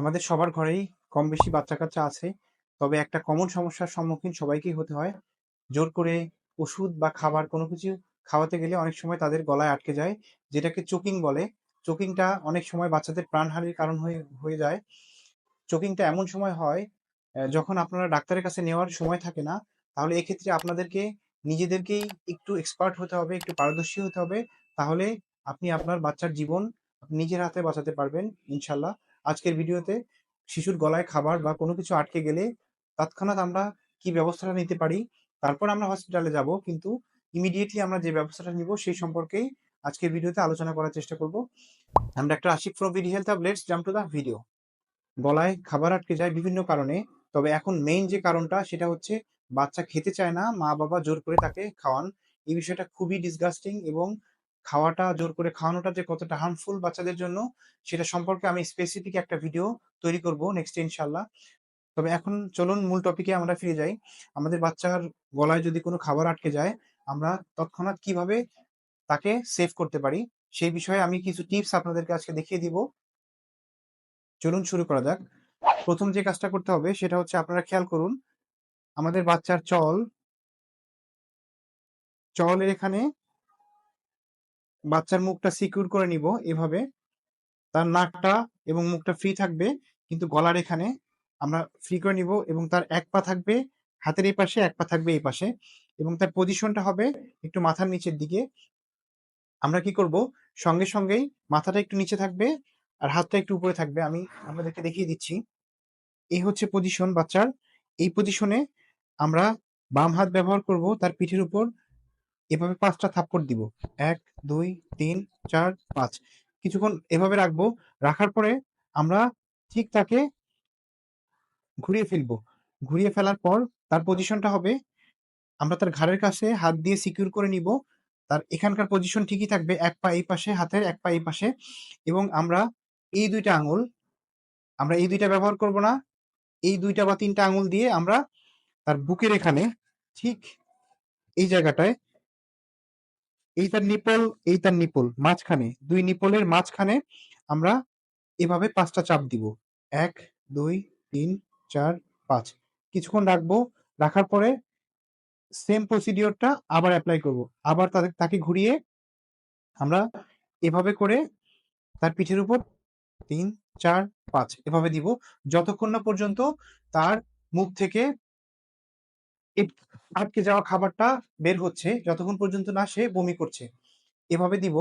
আমাদের সবার ঘরেই কম বেশি বাচ্চা-কাচ্চা আছে। তবে একটা কমন সমস্যার সম্মুখীন সবাইকেই হতে হয়। জোর করে ওষুধ বা খাবার কোনো কিছু খাওয়াতে গেলে অনেক সময় তাদের গলায় আটকে যায়, যেটাকে চোকিং বলে। চোকিংটা অনেক সময় বাচ্চাদের প্রাণহানির কারণ হয়ে হয়ে যায়। চোকিংটা এমন সময় হয় যখন আপনারা ডাক্তারের কাছে নেওয়ার সময় থাকে না, তাহলে এক্ষেত্রে আপনাদেরকে নিজেদেরকেই একটু এক্সপার্ট হতে হবে, একটু পারদর্শী হতে হবে। তাহলে আপনি আপনার বাচ্চার জীবন নিজের হাতে বাঁচাতে পারবেন ইনশাআল্লাহ। আজকের ভিডিওতে শিশুর গলায় খাবার বা কোনো কিছু আটকে গেলে তৎক্ষণাৎ আমরা কি ব্যবস্থাটা নিতে পারি, তারপর আমরা হসপিটালে যাব। কিন্তু ইমিডিয়েটলি আমরা যে ব্যবস্থাটা নিব সেই সম্পর্কেই আজকের ভিডিওতে আলোচনা করার চেষ্টা করব। আমরা একটা Ashik from VD health let's jump to the video. গলায় খাবার আটকে যায় বিভিন্ন কারণে। তবে এখন মেইন যে কারণটা সেটা হচ্ছে বাচ্চা খেতে চায় না, মা-বাবা জোর করে তাকে খাওয়ান। এই বিষয়টা খুবই ডিসগাস্টিং এবং খাওয়াটা জোর করে খাওয়ানোটা যে কতটা হার্মফুল বাচ্চাদের জন্য সেটা সম্পর্কে আমি স্পেসিফিক একটা ভিডিও তৈরি করব নেক্সট ইনশাল্লাহ তবে এখন চলুন মূল টপিকে আমরা ফিরে যাই। আমাদের বাচ্চার গলায় যদি কোনো খাবার আটকে যায়, আমরা তৎক্ষণাৎ কীভাবে তাকে সেভ করতে পারি, সেই বিষয়ে আমি কিছু টিপস আপনাদেরকে আজকে দেখিয়ে দিব। চলুন শুরু করা যাক। প্রথম যে কাজটা করতে হবে সেটা হচ্ছে আপনারা খেয়াল করুন, আমাদের বাচ্চার চল চলের এখানে বাচ্চার মুখটা সিকিউর করে নিব এভাবে। তার নাকটা এবং মুখটা ফ্রি থাকবে। কিন্তু গলার এখানে আমরা ফ্রি করে নিব এবং তার এক পা থাকবে হাতের এই পাশে, এক পা থাকবে এই পাশে এবং তার পজিশনটা হবে একটু মাথার নিচের দিকে। আমরা কি করব সঙ্গে সঙ্গেই মাথাটা একটু নিচে থাকবে আর হাতটা একটু উপরে থাকবে। আমি আপনাদেরকে দেখিয়ে দিচ্ছি। এই হচ্ছে পজিশন বাচ্চার। এই পজিশনে আমরা বাম হাত ব্যবহার করব তার পিঠের উপর এভাবে ৫ টা থাপ্পড় দিব। ১, ২, ৩, ৪, ৫ কিছুক্ষণ এভাবে রাখব। রাখার পরে আমরা ঠিক তাকে ঘুরিয়ে ফেলব। ঘুরিয়ে ফেলার পর তার পজিশনটা হবে আমরা তার ঘাড়ের কাছে হাত দিয়ে সিকিউর করে নিব। তার এখানকার পজিশন ঠিকই থাকবে। এক পা এই পাশে, হাতের এক পা এই পাশে এবং আমরা এই দুইটা আঙুল আমরা এই দুইটা ব্যবহার করব না। এই দুইটা বা তিনটা আঙুল দিয়ে আমরা তার বুকের এখানে ঠিক এই জায়গাটায় এই তার নিপল, এই তার নিপল মাঝখানে দুই নিপলের মাঝখানে আমরা এভাবে পাঁচটা চাপ দিব। ১, ২, ৩, ৪, ৫ কিছুক্ষণ রাখব। রাখার পরে সেম প্রসিডিওরটা আবার অ্যাপ্লাই করব। আবার তাদের তাকে ঘুরিয়ে আমরা এভাবে করে তার পিঠের উপর ৩, ৪, ৫ এভাবে দিব। যতক্ষণ না পর্যন্ত তার মুখ থেকে আটকে যাওয়া খাবারটা বের হচ্ছে, যতক্ষণ পর্যন্ত না সে বমি করছে। এভাবে দিব।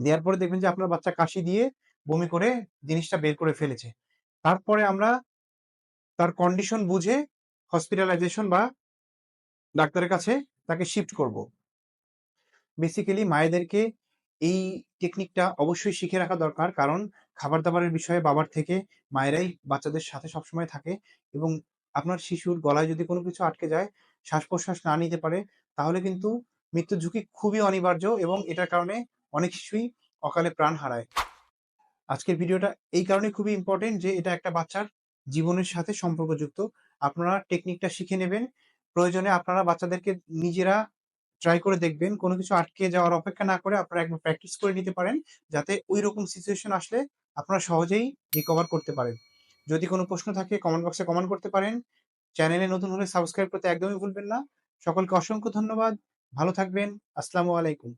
দেওয়ার পরে দেখবেন যে আপনার বাচ্চা কাশি দিয়ে বমি করে জিনিসটা বের করে ফেলেছে। তারপরে আমরা তার কন্ডিশন বুঝে হসপিটালাইজেশন বা ডাক্তারের কাছে তাকে শিফট করব। বেসিক্যালি মায়েদেরকে এই টেকনিকটা অবশ্যই শিখে রাখা দরকার। কারণ খাবার-দাবারের বিষয়ে বাবার থেকে মায়েরাই বাচ্চাদের সাথে সবসময় থাকে এবং আপনার শিশুর গলায় যদি কোনো কিছু আটকে যায়, শ্বাস-প্রশ্বাস না নিতে পারে, তাহলে কিন্তু মৃত্যু ঝুঁকি খুবই অনিবার্য এবং এটার কারণে অনেক শিশুই অকালে প্রাণ হারায়। আজকের ভিডিওটা এই কারণেই খুবই ইম্পর্টেন্ট যে এটা একটা বাচ্চার জীবনের সাথে সম্পর্কযুক্ত। আপনারা টেকনিকটা শিখে নেবেন। প্রয়োজনে আপনারা বাচ্চাদেরকে নিজেরা ট্রাই করে দেখবেন। কোনো কিছু আটকে যাওয়ার অপেক্ষা না করে আপনারা একবার প্র্যাকটিস করে নিতে পারেন। যাতে ঐরকম সিচুয়েশন আসলে আপনারা সহজেই রিকভার করতে পারেন। যদি কোনো প্রশ্ন থাকে কমেন্ট বক্সে কমেন্ট করতে পারেন। চ্যানেলে নতুন হলে সাবস্ক্রাইব করতে একদমই ভুলবেন না। সকলকে অসংখ্য ধন্যবাদ। ভালো থাকবেন। আসসালামু আলাইকুম।